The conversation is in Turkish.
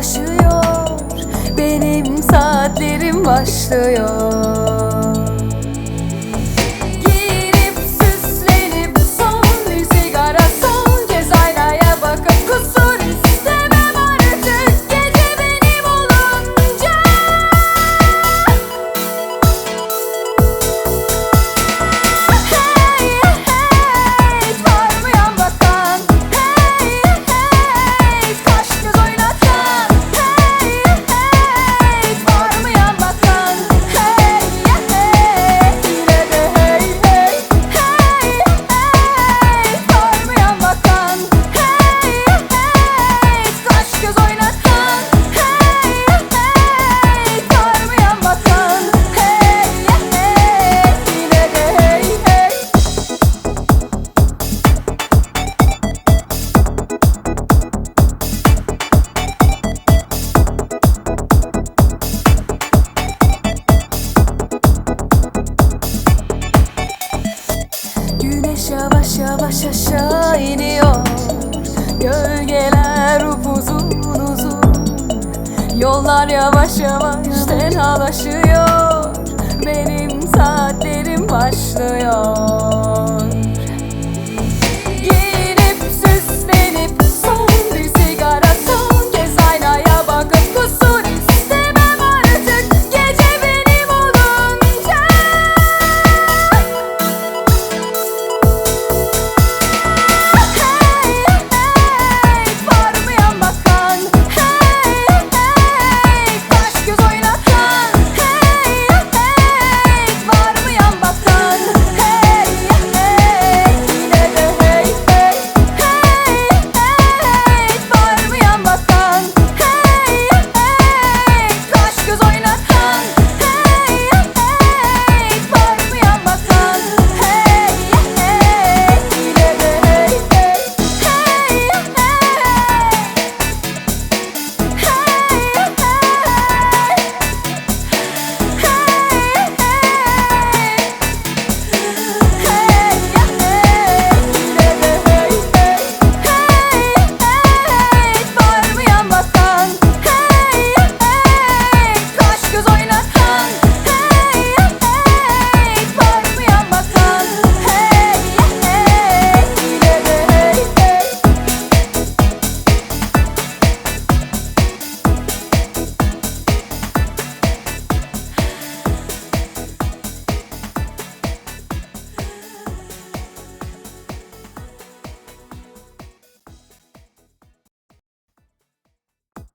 ulaşıyor Benim saatlerim başlıyor. Baş aşağı iniyor. Gölgeler upuzun uzun. Yollar yavaş yavaş tenhalaşıyor Benim saatlerim başlıyor.